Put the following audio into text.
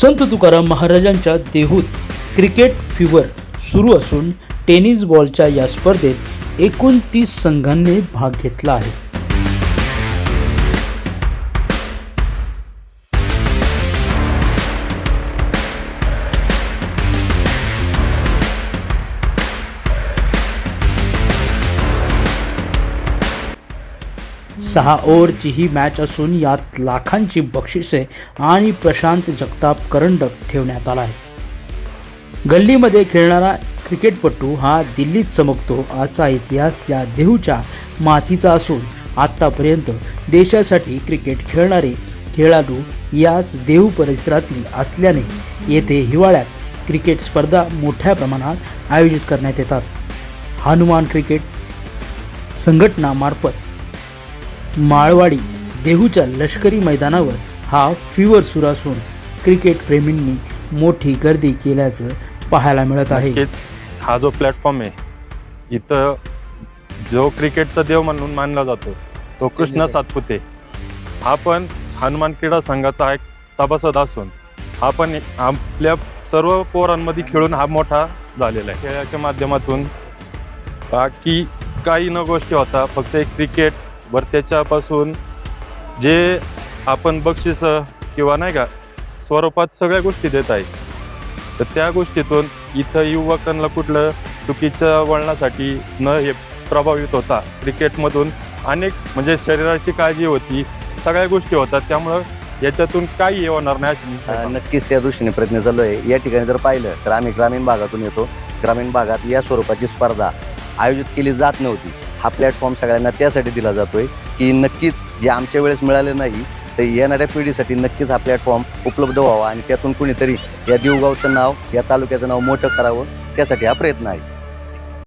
संत तुकाराम महाराजांच्या देहूत cricket fever सुरू असून टेनिस बॉलच्या या स्पर्धेत एकोणतीस संघांनी भाग घेतला आहे. सहा ओव्हरची ही मॅच असून यात लाखांची बक्षिसे आणि प्रशांत जगताप करंडक ठेवण्यात आला आहे. गल्लीमध्ये खेळणारा क्रिकेटपटू हा दिल्लीत चमकतो असा इतिहास या देहूच्या मातीचा असून आत्तापर्यंत देशासाठी क्रिकेट खेळणारे खेळाडू याच देहू परिसरातील असल्याने येथे हिवाळ्यात क्रिकेट स्पर्धा मोठ्या प्रमाणात आयोजित करण्यात येतात. हनुमान क्रिकेट संघटनामार्फत माळवाडी देहूच्या लष्करी मैदानावर हा फिवर सुरू असून क्रिकेट प्रेमींनी मोठी गर्दी केल्याचं पाहायला मिळत आहे. नक्कीच. हा जो प्लॅटफॉर्म आहे इथं जो क्रिकेटचा देव म्हणून मानला जातो तो कृष्ण सातपुते. हा पण हनुमान क्रीडा संघाचा एक सभासद असून हा पण आपल्या सर्व पोरांमध्ये खेळून हा मोठा झालेला आहे. खेळाच्या माध्यमातून बाकी काही न गोष्टी होता फक्त एक क्रिकेट वर त्याच्यापासून जे आपण बक्षीस किंवा नाही का स्वरूपात सगळ्या गोष्टी देत आहे तर त्या गोष्टीतून इथं युवकांना कुठलं चुकीच्या वळणासाठी न हे प्रभावित होता. क्रिकेटमधून अनेक म्हणजे शरीराची काळजी होती सगळ्या गोष्टी होतात त्यामुळं याच्यातून काही हे होणार नाही अशी. नक्कीच त्या दृष्टीने प्रयत्न चालू आहे. या ठिकाणी जर पाहिलं तर आम्ही ग्रामीण भागातून येतो. ग्रामीण भागात या स्वरूपाची स्पर्धा आयोजित केली जात नव्हती. हा प्लॅटफॉर्म सगळ्यांना त्यासाठी दिला जातोय की नक्कीच जे आमच्या वेळेस मिळाले नाही तर येणाऱ्या पिढीसाठी नक्कीच हा प्लॅटफॉर्म उपलब्ध व्हावा आणि त्यातून कुणीतरी या देवगावचं नाव या तालुक्याचं नाव मोठं करावं त्यासाठी हा प्रयत्न आहे.